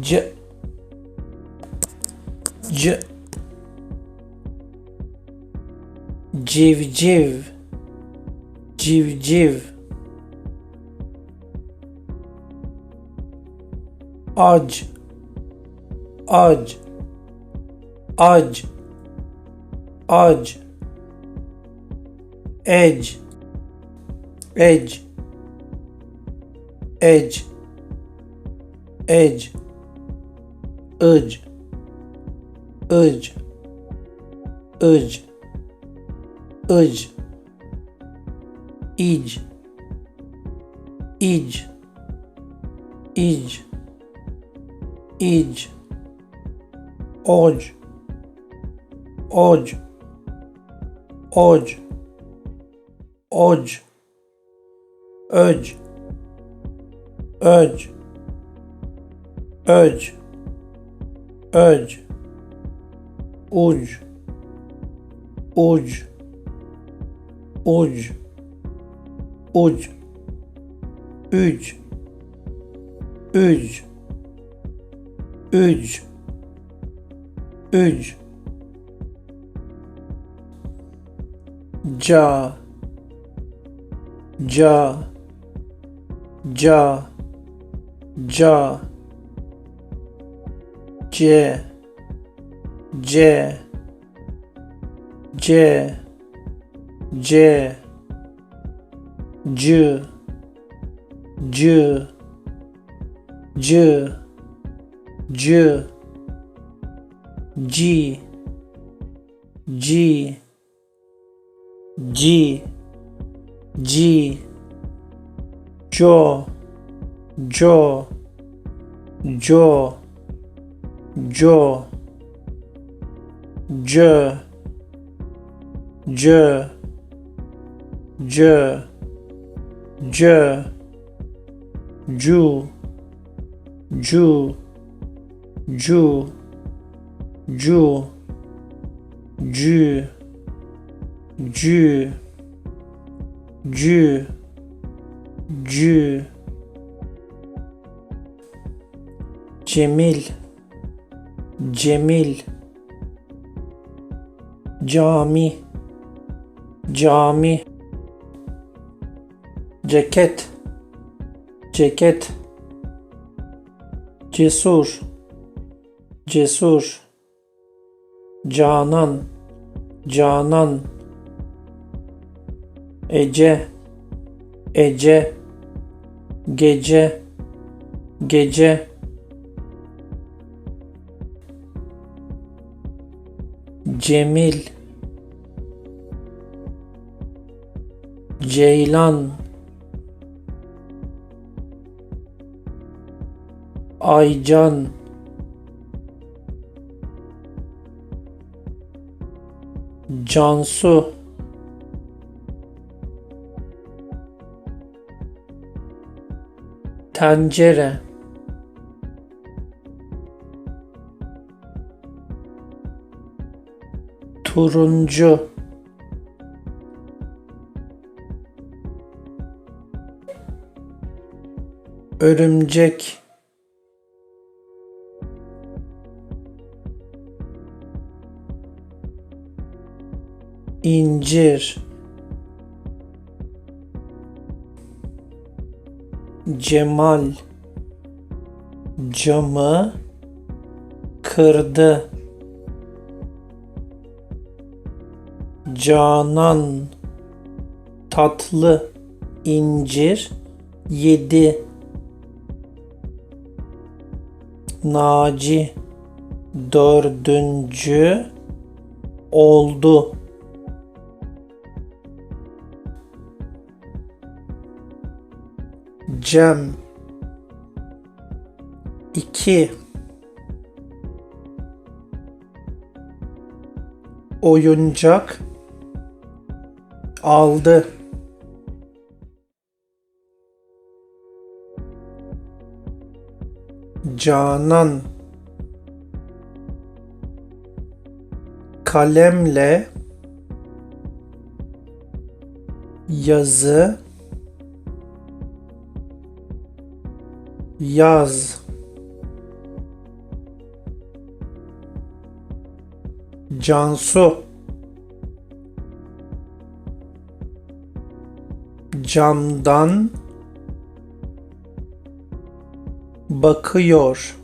C. C. Civciv Civciv Ac. Ac. Ac. Ac. Ec Ec Ec Ec Ic Ic Ic Ic İc. İc. İc. İc. Oc. Oc. Oc. Oc. Öc. Öc. Öc Öc Uc Uc. Uc. Uc. Üc. Üc. Üc. Üc. Ca. Ca. Ca. Ca C C C C C C C C G G G G Jo Jo Jo co cö cö cö cö cu cu cu cu cü cü cü cü Cemil. Cemil. Cami. Cami. Ceket. Ceket. Cesur. Cesur. Canan. Canan. Ece. Ece. Gece. Gece Cemil Ceylan Aycan Cansu Tencere Turuncu. Örümcek. İncir. Cemal. Camı kırdı. Canan tatlı incir yedi. Naci dördüncü oldu. Cem 2 Oyuncak aldı. Canan. Kalemle. Yazı. Yaz. Cansu. Camdan bakıyor.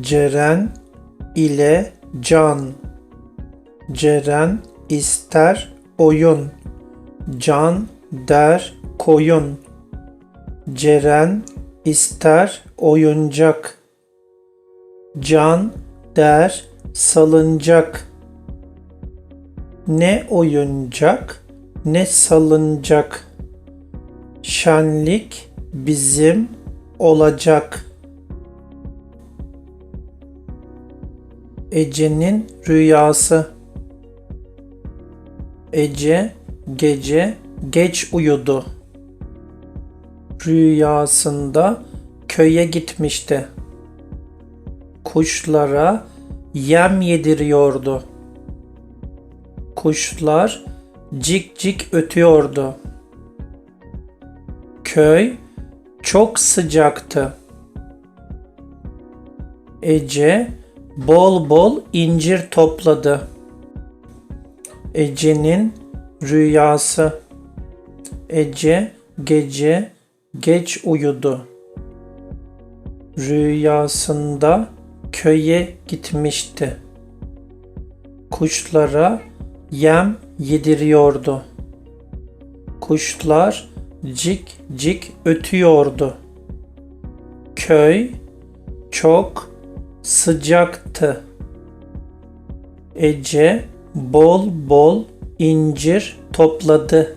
Ceren ile Can. Ceren ister oyun. Can der koyun. Ceren ister oyuncak Can der salıncak Ne oyuncak ne salıncak Şenlik bizim olacak Ece'nin rüyası Ece gece geç uyudu. Rüyasında köye gitmişti. Kuşlara yem yediriyordu. Kuşlar cik cik ötüyordu. Köy çok sıcaktı. Ece bol bol incir topladı. Ece'nin rüyası. Ece gece geç uyudu. Rüyasında köye gitmişti. Kuşlara yem yediriyordu. Kuşlar cik cik ötüyordu. Köy çok sıcaktı. Ece bol bol incir topladı.